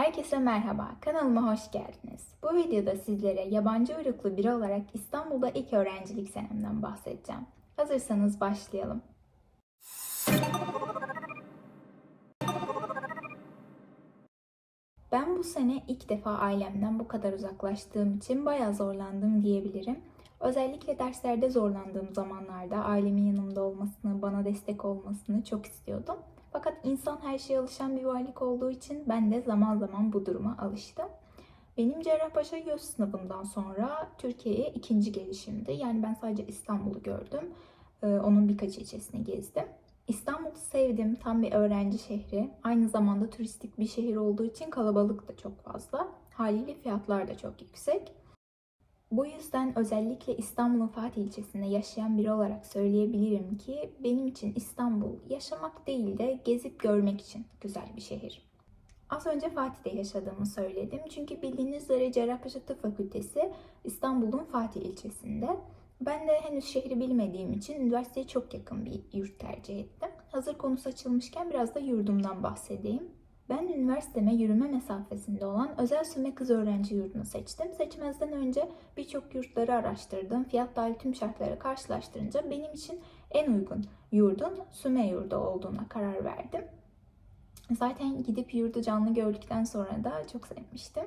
Herkese merhaba, kanalıma hoş geldiniz. Bu videoda sizlere yabancı uyruklu biri olarak İstanbul'da ilk öğrencilik senemden bahsedeceğim. Hazırsanız başlayalım. Ben bu sene ilk defa ailemden bu kadar uzaklaştığım için bayağı zorlandım diyebilirim. Özellikle derslerde zorlandığım zamanlarda ailemin yanımda olmasını, bana destek olmasını çok istiyordum. Fakat insan her şeye alışan bir varlık olduğu için ben de zaman zaman bu duruma alıştım. Benim Cerrahpaşa YÖS sınavından sonra Türkiye'ye ikinci gelişimdi. Yani ben sadece İstanbul'u gördüm. Ee, Onun birkaç ilçesini gezdim. İstanbul'u sevdim. Tam bir öğrenci şehri. Aynı zamanda turistik bir şehir olduğu için kalabalık da çok fazla. Haliyle fiyatlar da çok yüksek. Bu yüzden özellikle İstanbul'un Fatih ilçesinde yaşayan biri olarak söyleyebilirim ki benim için İstanbul yaşamak değil de gezip görmek için güzel bir şehir. Az önce Fatih'te yaşadığımı söyledim. Çünkü bildiğiniz üzere Cerrahpaşa Tıp Fakültesi İstanbul'un Fatih ilçesinde. Ben de henüz şehri bilmediğim için üniversiteye çok yakın bir yurt tercih ettim. Hazır konusu açılmışken biraz da yurdumdan bahsedeyim. Ben üniversiteme yürüme mesafesinde olan özel Süme Kız Öğrenci Yurdu'nu seçtim. Seçmezden önce birçok yurtları araştırdım. Fiyat dahil tüm şartları karşılaştırınca benim için en uygun yurdun Süme Yurdu olduğuna karar verdim. Zaten gidip yurdu canlı gördükten sonra da çok sevmiştim.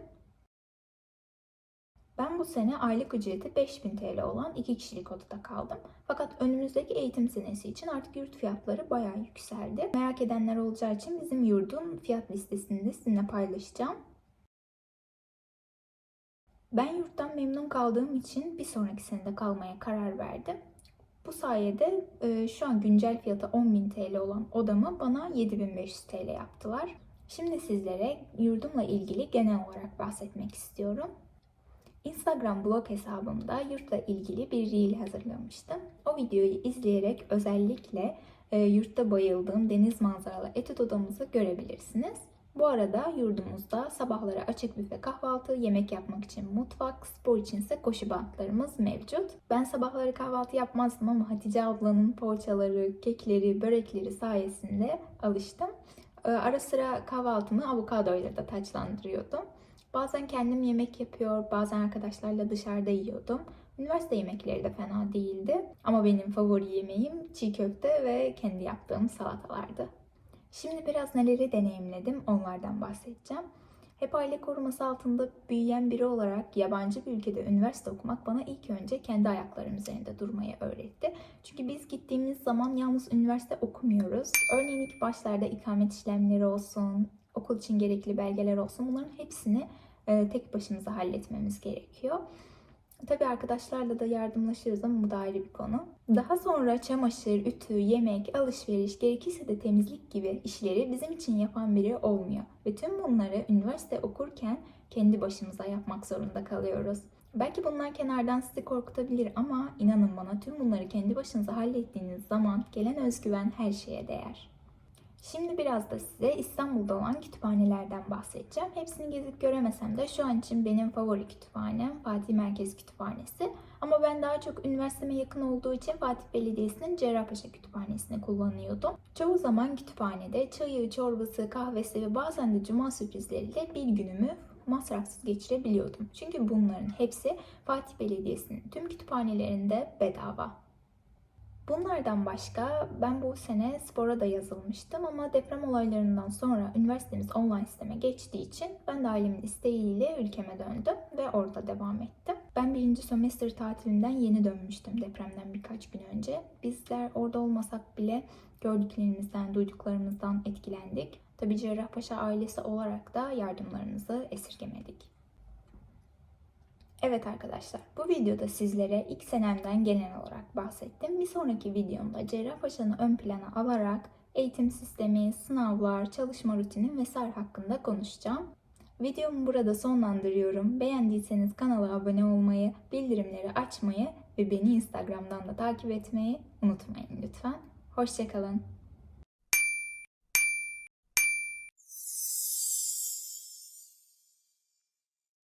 Ben bu sene aylık ücreti 5000 TL olan 2 kişilik odada kaldım. Fakat önümüzdeki eğitim senesi için artık yurt fiyatları bayağı yükseldi. Merak edenler olacağı için bizim yurdun fiyat listesini de sizinle paylaşacağım. Ben yurttan memnun kaldığım için bir sonraki senede kalmaya karar verdim. Bu sayede e, şu an güncel fiyatı 10.000 TL olan odamı bana 7500 TL yaptılar. Şimdi sizlere yurdumla ilgili genel olarak bahsetmek istiyorum. Instagram blog hesabımda yurtla ilgili bir reel hazırlamıştım. O videoyu izleyerek özellikle e, yurtta bayıldığım deniz manzaralı etüt odamızı görebilirsiniz. Bu arada yurdumuzda sabahları açık büfe kahvaltı, yemek yapmak için mutfak, spor içinse koşu bantlarımız mevcut. Ben sabahları kahvaltı yapmazdım ama Hatice ablanın poğaçaları, kekleri, börekleri sayesinde alıştım. E, Ara sıra kahvaltımı avokadoyla da taçlandırıyordum. Bazen kendim yemek yapıyor, bazen arkadaşlarla dışarıda yiyordum. Üniversite yemekleri de fena değildi. Ama benim favori yemeğim çiğ köfte ve kendi yaptığım salatalardı. Şimdi biraz neleri deneyimledim onlardan bahsedeceğim. Hep aile koruması altında büyüyen biri olarak yabancı bir ülkede üniversite okumak bana ilk önce kendi ayaklarım üzerinde durmayı öğretti. Çünkü biz gittiğimiz zaman yalnız üniversite okumuyoruz. Örneğin ilk başlarda ikamet işlemleri olsun, okul için gerekli belgeler olsun bunların hepsini e, tek başımıza halletmemiz gerekiyor. Tabii arkadaşlarla da yardımlaşırız ama bu da ayrı bir konu. Daha sonra çamaşır, ütü, yemek, alışveriş, gerekirse de temizlik gibi işleri bizim için yapan biri olmuyor. Ve tüm bunları üniversite okurken kendi başımıza yapmak zorunda kalıyoruz. Belki bunlar kenardan sizi korkutabilir ama inanın bana tüm bunları kendi başınıza hallettiğiniz zaman gelen özgüven her şeye değer. Şimdi biraz da size İstanbul'da olan kütüphanelerden bahsedeceğim. Hepsini gezip göremesem de şu an için benim favori kütüphanem Fatih Merkez Kütüphanesi. Ama ben daha çok üniversiteme yakın olduğu için Fatih Belediyesi'nin Cerrahpaşa Kütüphanesi'ni kullanıyordum. Çoğu zaman kütüphanede çayı, çorbası, kahvesi ve bazen de cuma sürprizleriyle bir günümü masrafsız geçirebiliyordum. Çünkü bunların hepsi Fatih Belediyesi'nin tüm kütüphanelerinde bedava. Bunlardan başka ben bu sene spora da yazılmıştım ama deprem olaylarından sonra üniversitemiz online sisteme geçtiği için ben de ailemin isteğiyle ülkeme döndüm ve orada devam ettim. Ben birinci sömestr tatilinden yeni dönmüştüm depremden birkaç gün önce. Bizler orada olmasak bile gördüklerimizden, duyduklarımızdan etkilendik. Tabii Cerrahpaşa ailesi olarak da yardımlarınızı esirgemedik. Evet arkadaşlar, bu videoda sizlere ilk senemden genel olarak bahsettim. Bir sonraki videomda Cerrahpaşa'nı ön plana alarak eğitim sistemi, sınavlar, çalışma rutini vesaire hakkında konuşacağım. Videomu burada sonlandırıyorum. Beğendiyseniz kanala abone olmayı, bildirimleri açmayı ve beni Instagram'dan da takip etmeyi unutmayın lütfen. Hoşçakalın.